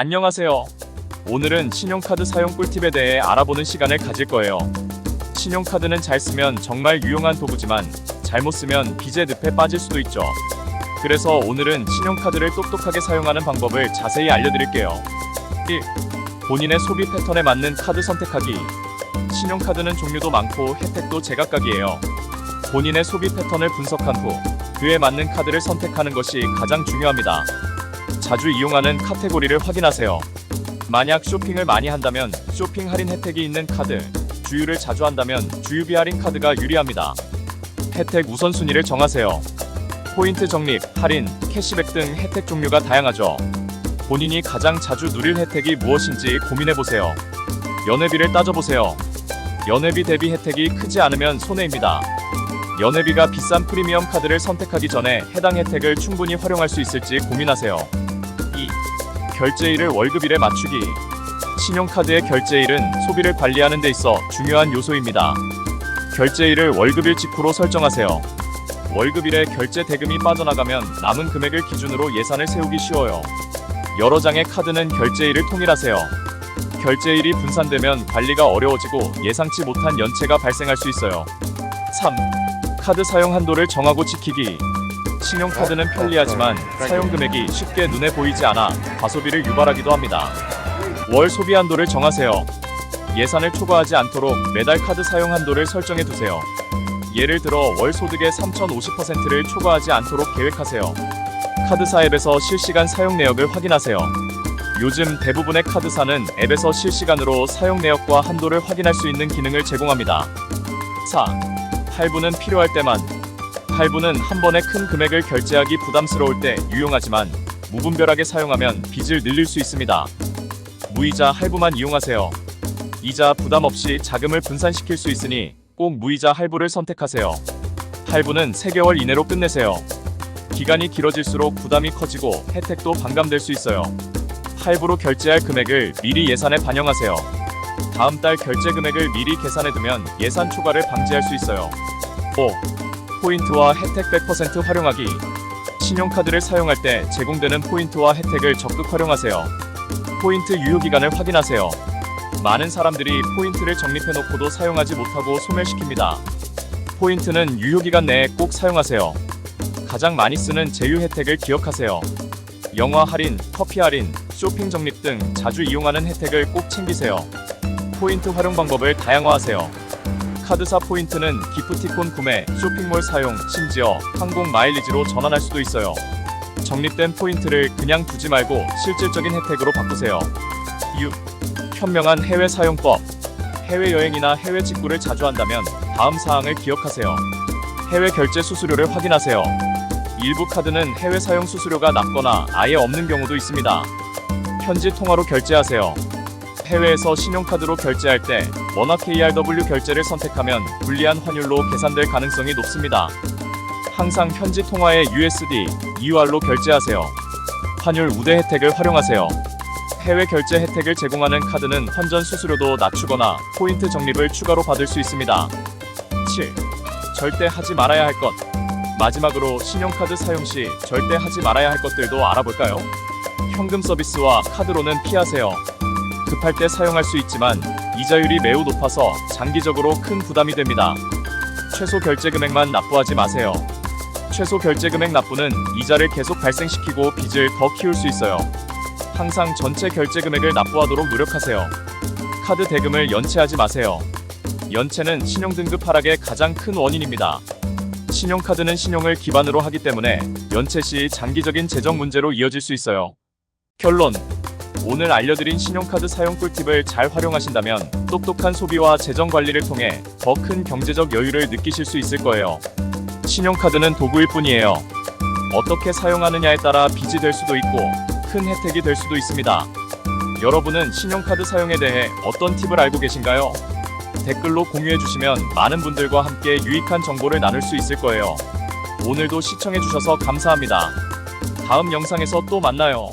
안녕하세요. 오늘은 신용카드 사용 꿀팁에 대해 알아보는 시간을 가질 거예요. 신용카드는 잘 쓰면 정말 유용한 도구지만 잘못 쓰면 빚의 늪에 빠질 수도 있죠. 그래서 오늘은 신용카드를 똑똑하게 사용하는 방법을 자세히 알려드릴게요. 1. 본인의 소비 패턴에 맞는 카드 선택하기. 신용카드는 종류도 많고 혜택도 제각각이에요. 본인의 소비 패턴을 분석한 후 그에 맞는 카드를 선택하는 것이 가장 중요합니다. 자주 이용하는 카테고리를 확인하세요. 만약 쇼핑을 많이 한다면 쇼핑 할인 혜택이 있는 카드, 주유를 자주 한다면 주유비 할인 카드가 유리합니다. 혜택 우선순위를 정하세요. 포인트 적립, 할인, 캐시백 등 혜택 종류가 다양하죠. 본인이 가장 자주 누릴 혜택이 무엇인지 고민해보세요. 연회비를 따져보세요. 연회비 대비 혜택이 크지 않으면 손해입니다. 연회비가 비싼 프리미엄 카드를 선택하기 전에 해당 혜택을 충분히 활용할 수 있을지 고민하세요. 2. 결제일을 월급일에 맞추기. 신용카드의 결제일은 소비를 관리하는 데 있어 중요한 요소입니다. 결제일을 월급일 직후로 설정하세요. 월급일에 결제 대금이 빠져나가면 남은 금액을 기준으로 예산을 세우기 쉬워요. 여러 장의 카드는 결제일을 통일하세요. 결제일이 분산되면 관리가 어려워지고 예상치 못한 연체가 발생할 수 있어요. 3. 카드 사용 한도를 정하고 지키기. 신용카드는 편리하지만 사용 금액이 쉽게 눈에 보이지 않아 과소비를 유발하기도 합니다. 월 소비 한도를 정하세요. 예산을 초과하지 않도록 매달 카드 사용 한도를 설정해 두세요. 예를 들어 월 소득의 3,050%를 초과하지 않도록 계획하세요. 카드사 앱에서 실시간 사용 내역을 확인하세요. 요즘 대부분의 카드사는 앱에서 실시간으로 사용 내역과 한도를 확인할 수 있는 기능을 제공합니다. 4. 할부는 필요할 때만. 할부는 한 번에 큰 금액을 결제하기 부담스러울 때 유용하지만 무분별하게 사용하면 빚을 늘릴 수 있습니다. 무이자 할부만 이용하세요. 이자 부담 없이 자금을 분산시킬 수 있으니 꼭 무이자 할부를 선택하세요. 할부는 3개월 이내로 끝내세요. 기간이 길어질수록 부담이 커지고 혜택도 반감될 수 있어요. 할부로 결제할 금액을 미리 예산에 반영하세요. 다음 달 결제 금액을 미리 계산해 두면 예산 초과를 방지할 수 있어요. 5. 포인트와 혜택 100% 활용하기. 신용카드를 사용할 때 제공되는 포인트와 혜택을 적극 활용하세요. 포인트 유효 기간을 확인하세요. 많은 사람들이 포인트를 적립해 놓고도 사용하지 못하고 소멸시킵니다. 포인트는 유효 기간 내에 꼭 사용하세요. 가장 많이 쓰는 제휴 혜택을 기억하세요. 영화 할인, 커피 할인, 쇼핑 적립 등 자주 이용하는 혜택을 꼭 챙기세요. 포인트 활용 방법을 다양화하세요. 카드사 포인트는 기프티콘 구매, 쇼핑몰 사용, 심지어 항공 마일리지로 전환할 수도 있어요. 적립된 포인트를 그냥 두지 말고 실질적인 혜택으로 바꾸세요. 6. 현명한 해외 사용법. 해외여행이나 해외 직구를 자주 한다면 다음 사항을 기억하세요. 해외 결제 수수료를 확인하세요. 일부 카드는 해외 사용 수수료가 낮거나 아예 없는 경우도 있습니다. 현지 통화로 결제하세요. 해외에서 신용카드로 결제할 때 원화 KRW 결제를 선택하면 불리한 환율로 계산될 가능성이 높습니다. 항상 현지 통화의 USD, EUR로 결제하세요. 환율 우대 혜택을 활용하세요. 해외 결제 혜택을 제공하는 카드는 환전 수수료도 낮추거나 포인트 적립을 추가로 받을 수 있습니다. 7. 절대 하지 말아야 할 것. 마지막으로 신용카드 사용 시 절대 하지 말아야 할 것들도 알아볼까요? 현금 서비스와 카드로는 피하세요. 급할 때 사용할 수 있지만 이자율이 매우 높아서 장기적으로 큰 부담이 됩니다. 최소 결제 금액만 납부하지 마세요. 최소 결제 금액 납부는 이자를 계속 발생시키고 빚을 더 키울 수 있어요. 항상 전체 결제 금액을 납부하도록 노력하세요. 카드 대금을 연체하지 마세요. 연체는 신용 등급 하락의 가장 큰 원인입니다. 신용카드는 신용을 기반으로 하기 때문에 연체 시 장기적인 재정 문제로 이어질 수 있어요. 결론 오늘 알려드린 신용카드 사용 꿀팁을 잘 활용하신다면 똑똑한 소비와 재정 관리를 통해 더 큰 경제적 여유를 느끼실 수 있을 거예요. 신용카드는 도구일 뿐이에요. 어떻게 사용하느냐에 따라 빚이 될 수도 있고 큰 혜택이 될 수도 있습니다. 여러분은 신용카드 사용에 대해 어떤 팁을 알고 계신가요? 댓글로 공유해 주시면 많은 분들과 함께 유익한 정보를 나눌 수 있을 거예요. 오늘도 시청해 주셔서 감사합니다. 다음 영상에서 또 만나요.